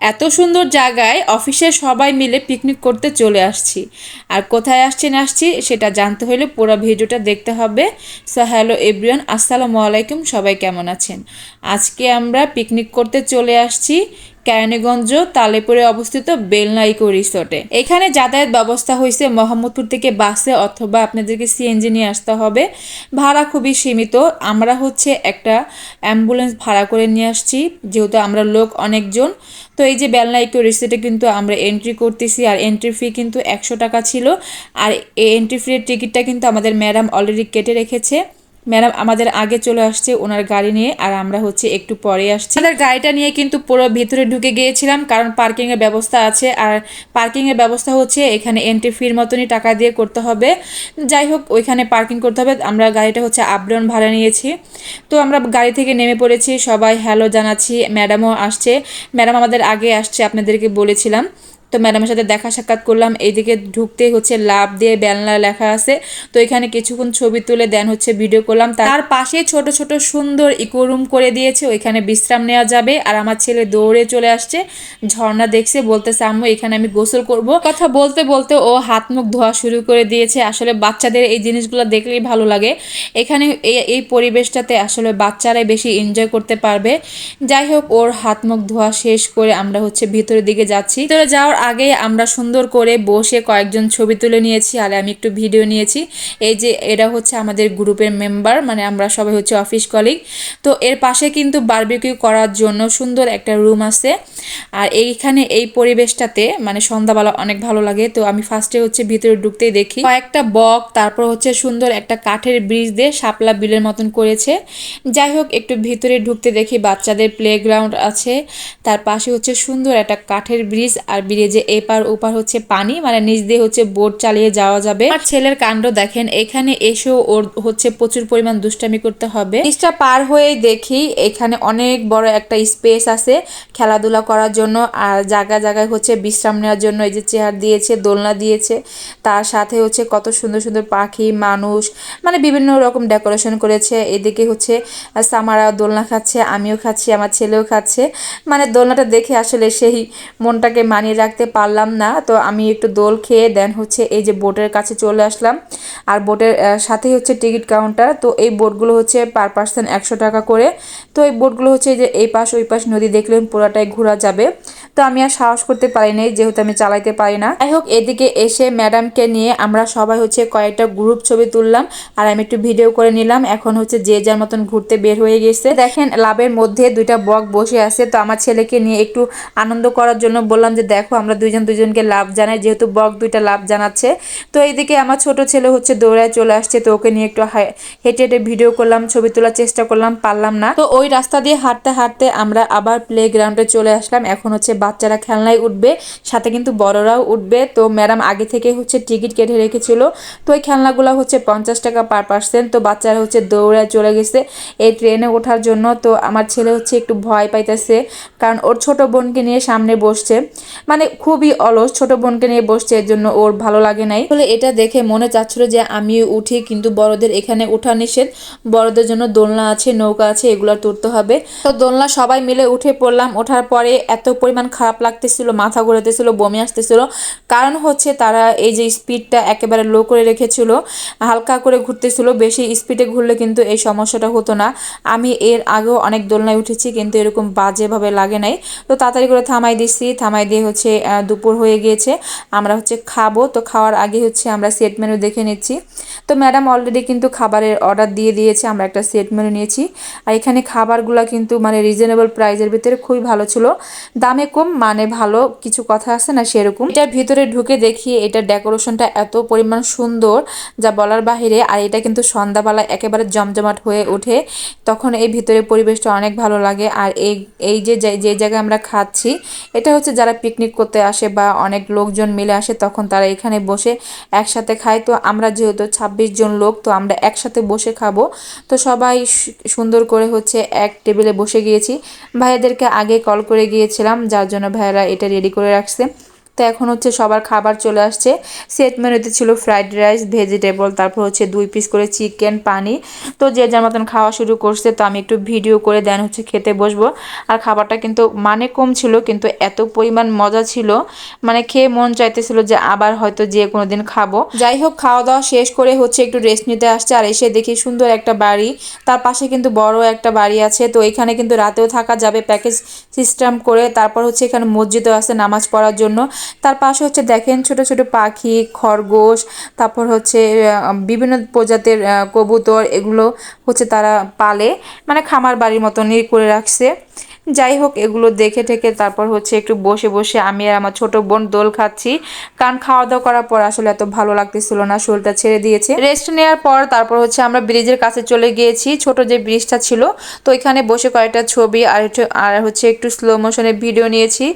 এত সুন্দর জায়গায় অফিসে সবাই মিলে পিকনিক করতে চলে আসছি। আর কোথায় আসছি না আসছি সেটা জানতে হলে পুরো ভিডিওটা দেখতে হবে। সো হ্যালো এভরিওয়ান আসসালামু আলাইকুম, সবাই কেমন আছেন? আজকে আমরা পিকনিক করতে চলে আসছি। কেরানীগঞ্জ তালেপুরে অবস্থিত বেলনা ইকো রিসোর্টে। এখানে যাতায়াত ব্যবস্থা হয়েছে মোহাম্মদপুর থেকে বাসে অথবা আপনাদেরকে সিএনজি নিয়ে আসতে হবে। ভাড়া খুবই সীমিত। আমরা হচ্ছে একটা অ্যাম্বুলেন্স ভাড়া করে নিয়ে আসছি, যেহেতু আমরা লোক অনেকজন। তো এই যে বেলনা ইকো রিসোর্টে কিন্তু আমরা এন্ট্রি করতেছি আর এন্ট্রি ফি কিন্তু একশো টাকা ছিল। আর এই এন্ট্রি ফির টিকিটটা কিন্তু আমাদের ম্যাডাম অলরেডি কেটে রেখেছে। ম্যাডাম, আমাদের আগে চলে আসছে ওনার গাড়ি নিয়ে আর আমরা হচ্ছে একটু পরে আসছি। আমাদের গাড়িটা নিয়ে কিন্তু পুরো ভিতরে ঢুকে গিয়েছিলাম কারণ পার্কিং এর ব্যবস্থা আছে আর পার্কিং এর ব্যবস্থা হচ্ছে এখানে এন্ট্রি ফির মতনই টাকা দিয়ে করতে হবে। যাই হোক, ওইখানে পার্কিং করতে হবে। আমরা গাড়িটা হচ্ছে আপডাউন ভাড়া নিয়েছি। তো আমরা গাড়ি থেকে নেমে পড়েছি। সবাই হ্যালো জানাচ্ছি। ম্যাডামও আসছে। ম্যাডাম আমাদের আগে আসছে, আপনাদেরকে বলেছিলাম। তো ম্যাডামের সাথে দেখা সাক্ষাৎ করলাম। এইদিকে ঢুকতে হচ্ছে লাভ দিয়ে বেলনা লেখা আছে। তো এখানে কিছুক্ষণ ছবি তুলে দেন হচ্ছে ভিডিও করলাম। তার পাশে ছোট ছোট, সুন্দর ইকো রুম করে দিয়েছে। ওইখানে বিশ্রাম নেওয়া যাবে। আর আমার ছেলে দৌড়ে চলে আসছে। ঝর্ণা দেখছে, বলতেছে, আম্মু, এখানে আমি গোসল করব। কথা বলতে বলতে ও হাত মুখ ধোয়া শুরু করে দিয়েছে। আসলে বাচ্চাদের এই জিনিসগুলো দেখলেই ভালো লাগে। এখানে এই- পরিবেশটাতে আসলে বাচ্চারাই বেশি এনজয় করতে পারবে। যাই হোক, ওর হাত মুখ ধোয়া শেষ করে আমরা হচ্ছে ভিতরের দিকে যাচ্ছি। ভিতরে যাওয়ার আগে আমরা সুন্দর করে বসে কয়েকজন ছবি তুলে নিয়েছি, আর আমি একটু ভিডিও নিয়েছি। এই যে এরা হচ্ছে আমাদের গ্রুপের মেম্বার মানে আমরা সবাই হচ্ছে অফিস কলিগ। তো এর পাশে কিন্তু বারবিকিউ করার জন্য সুন্দর একটা রুম আছে। আর এইখানে এই পরিবেশটাতে মানে সন্ধ্যাবেলা অনেক ভালো লাগে। তো আমি ফার্স্টে হচ্ছে ভিতরে ঢুকতেই দেখি। কয়েকটা বক, তারপর হচ্ছে সুন্দর একটা কাঠের ব্রিজ দিয়ে শাপলা বিলের মতন করেছে। যাই হোক, একটু ভিতরে ঢুকতে দেখি, বাচ্চাদের প্লেগ্রাউন্ড আছে। তার পাশে হচ্ছে সুন্দর একটা কাঠের ব্রিজ আর ব্রিজে এপার ওপার হচ্ছে পানি মানে নিচ দিয়ে হচ্ছে বোট চালিয়ে যাওয়া যাবে। আর ছেলের কাণ্ড দেখেন, এখানে এসেও ওর হচ্ছে প্রচুর পরিমাণ দুষ্টামি করতে হবে। ব্রিজটা পার হয়েই দেখি, এখানে অনেক বড় একটা স্পেস আছে খেলাধুলা করার জন্য, আর জায়গায় জায়গায় হচ্ছে বিশ্রাম নেওয়ার জন্য এই যে চেয়ার দিয়েছে, দোলনা দিয়েছে। তার সাথে হচ্ছে কত সুন্দর সুন্দর পাখি, মানুষ মানে বিভিন্ন রকম ডেকোরেশন করেছে। এদিকে হচ্ছে সামারা দোলনা খাচ্ছে, আমিও খাচ্ছি, আমার ছেলেও খাচ্ছে। মানে দোলনাটা দেখে আসলে সেই মনটাকে মানিয়ে রাখতে পারলাম না। তো আমি একটু দোল খেয়ে দেন হচ্ছে এই যে বোটের কাছে চলে আসলাম। আর বোটের সাথেই হচ্ছে টিকিট কাউন্টার। তো এই বোটগুলো হচ্ছে পার পার্সন একশো টাকা করে। তো এই বোটগুলো হচ্ছে যে এই পাশ, ওই পাশ নদী দেখলেন, পুরাটাই ঘোরা যাবে। তো আমি আর সাহস করতে পারি নাই, যেহেতু আমি চালাইতে পারি না। যাই হোক, এদিকে এসে ম্যাডামকে নিয়ে আমরা সবাই হচ্ছে কয়েকটা গ্রুপ ছবি তুললাম আর আমি একটু ভিডিও করে নিলাম। এখন হচ্ছে যে যার মতন ঘুরতে বের হয়ে গেছে। দেখেন, লাভের মধ্যে দুইটা বক বসে আছে। তো আমার ছেলেকে নিয়ে একটু আনন্দ করার জন্য বললাম যে, দেখো, আমরা দুইজন দুজনকে লাভ জানাই, যেহেতু বক দুইটা লাভ জানাচ্ছে। তো এইদিকে আমার ছোট ছেলে হচ্ছে দৌড়ায় চলে আসছে। তো ওকে নিয়ে একটু হেঁটে হেঁটে ভিডিও করলাম, ছবি তোলার চেষ্টা করলাম, পারলাম না। তো ওই রাস্তা দিয়ে হাঁটতে হাঁটতে আমরা আবার প্লে গ্রাউন্ডে চলে আসলাম। এখন হচ্ছে বাচ্চারা খেলনায় উঠবে, সাথে কিন্তু বড়রাও উঠবে। তো ম্যাডাম আগে থেকে হচ্ছে টিকিট কেটে রেখেছিল। তো ওই খেলনাগুলো হচ্ছে পঞ্চাশ টাকা পার পার্সেন্ট তো বাচ্চারা হচ্ছে দৌড়ায় চলে গেছে এই ট্রেনে ওঠার জন্য। তো আমার ছেলে হচ্ছে একটু ভয় পাইতেছে, কারণ ওর ছোট বোনকে নিয়ে সামনে বসছে। মানে খুবই অলস, ছোট বোনকে নিয়ে বসছে, এর জন্য ওর ভালো লাগে নাই। বলে এটা দেখে মনে চাচ্ছিল যে আমি উঠি, কিন্তু বড়দের এখানে ওঠা নিষেধ। বড়দের জন্য দোলনা আছে, নৌকা আছে, এগুলো তুলতে হবে। তো দোলনা সবাই মিলে উঠে পড়লাম। ওঠার পরে এত পরিমাণ খারাপ লাগতেছিল, মাথা ঘুরাতেছিল, বমি আসতেছিল। কারণ হচ্ছে তারা এই যে স্পিডটা একেবারে লো করে রেখেছিল, হালকা করে ঘুরতেছিল, বেশি স্পিডে ঘুরলে কিন্তু এই সমস্যাটা হতো না। আমি এর আগেও অনেক দোলনায় উঠেছি, কিন্তু এরকম বাজেভাবে লাগে নাই। তো তাড়াতাড়ি করে থামাই দিচ্ছি থামাই দিয়ে হচ্ছে দুপুর হয়ে গিয়েছে। আমরা হচ্ছে খাব। তো খাওয়ার আগে হচ্ছে আমরা সেট মেনু দেখে নিচ্ছি। তো ম্যাডাম অলরেডি কিন্তু খাবারের অর্ডার দিয়ে দিয়েছে, আমরা একটা সেট মেনু নিয়েছি। আর এখানে খাবারগুলো কিন্তু মানে রিজনেবল প্রাইসের ভিতরে খুবই ভালো ছিল। দামে কম মানে ভালো কিছু কথা আছে না সেরকম। এটার ভিতরে ঢুকে দেখি এটা ডেকোরেশনটা এত পরিমাণ সুন্দর যা বলার বাহিরে, আর এটা কিন্তু সন্ধ্যাবেলা একেবারে জমজমাট হয়ে ওঠে। তখন এই ভিতরে পরিবেশটা অনেক ভালো লাগে। আর এই এই যে যে জায়গায় আমরা খাচ্ছি, এটা হচ্ছে যারা পিকনিক করতে আসে বা অনেক লোকজন মিলে আসে, তখন তারা এখানে বসে একসাথে খায়। তো আমরা যেহেতু ছাব্বিশ জন লোক, তো আমরা একসাথে বসে খাব। তো সবাই সুন্দর করে হচ্ছে এক টেবিলে বসে গিয়েছি। ভাইয়াদেরকে আগে কল করে গিয়েছিলাম, যার জন্য ভাইয়েরা এটা রেডি করে রাখছে। তো এখন হচ্ছে সবার খাবার চলে আসছে। সেট মেনুতে ছিল ফ্রাইড রাইস, ভেজিটেবল, তারপর হচ্ছে দুই পিস করে চিকেন, পানি। তো যে যার মতন খাওয়া শুরু করছে, তো আমি একটু ভিডিও করে দেন হচ্ছে খেতে বসবো। আর খাবারটা কিন্তু মানে কম ছিল, কিন্তু এত পরিমাণ মজা ছিল। মানে খেয়ে মন চাইতেছিল যে আবার হয়তো যে কোনো দিন খাব। যাই হোক, খাওয়া দাওয়া শেষ করে হচ্ছে একটু রেস্ট নিতে আসছে। আর এসে দেখি সুন্দর একটা বাড়ি। তার পাশে কিন্তু বড় একটা বাড়ি আছে। তো এখানে কিন্তু রাতেও থাকা যাবে প্যাকেজ সিস্টেম করে। তারপর হচ্ছে এখানে মসজিদও আছে নামাজ পড়ার জন্য। তার পাশে হচ্ছে দেখেন ছোট ছোট পাখি, খরগোশ, তারপর হচ্ছে বিভিন্ন প্রজাতির কবুতর, এগুলো হচ্ছে তারা পালে মানে খামার বাড়ির মতনই করে রাখছে। যাই হোক এগুলো দেখে ঠেকে তারপর হচ্ছে একটু বসে বসে আমি আর আমার ছোট বোন দোল খাচ্ছি। কারণ খাওয়া দাওয়া করার পর আসলে এত ভালো লাগতেছিল না, শরীরটা ছেড়ে দিয়েছে। রেস্ট নেওয়ার পর তারপর হচ্ছে আমরা ব্রিজের কাছে চলে গিয়েছি, ছোট যে ব্রিজটা ছিল, তো এখানে বসে কয়েকটা ছবি আর আর হচ্ছে একটু স্লো মোশনে ভিডিও নিয়েছি।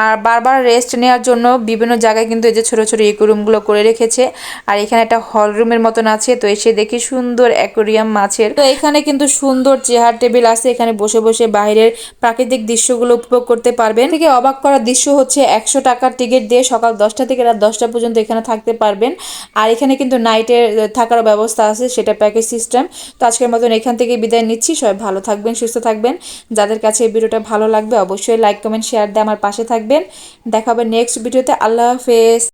আর বারবার রেস্ট নেওয়ার জন্য বিভিন্ন জায়গায় কিন্তু এই যে ছোটো, ছোট ইকোরুমগুলো করে রেখেছে। আর এখানে একটা হল রুমের মতন আছে, তো এসে দেখি সুন্দর অ্যাকোরিয়াম মাছের। তো এখানে কিন্তু সুন্দর চেয়ার টেবিল আছে, এখানে বসে বসে বাইরের প্রাকৃতিক দৃশ্যগুলো উপভোগ করতে পারবেন। থেকে অবাক করার দৃশ্য হচ্ছে একশো টাকার টিকিট দিয়ে সকাল দশটা থেকে রাত দশটা পর্যন্ত এখানে থাকতে পারবেন। আর এখানে কিন্তু নাইটের থাকারও ব্যবস্থা আছে, সেটা প্যাকেজ সিস্টেম। তো আজকের মতন এখান থেকে বিদায় নিচ্ছি। সবাই ভালো থাকবেন, সুস্থ থাকবেন। যাদের কাছে এই ভিডিওটা ভালো লাগবে, অবশ্যই লাইক, কমেন্ট, শেয়ার দিয়ে আমার পাশে থাকবেন। দেখা হবে নেক্সট ভিডিওতে। আল্লাহ হাফেজ।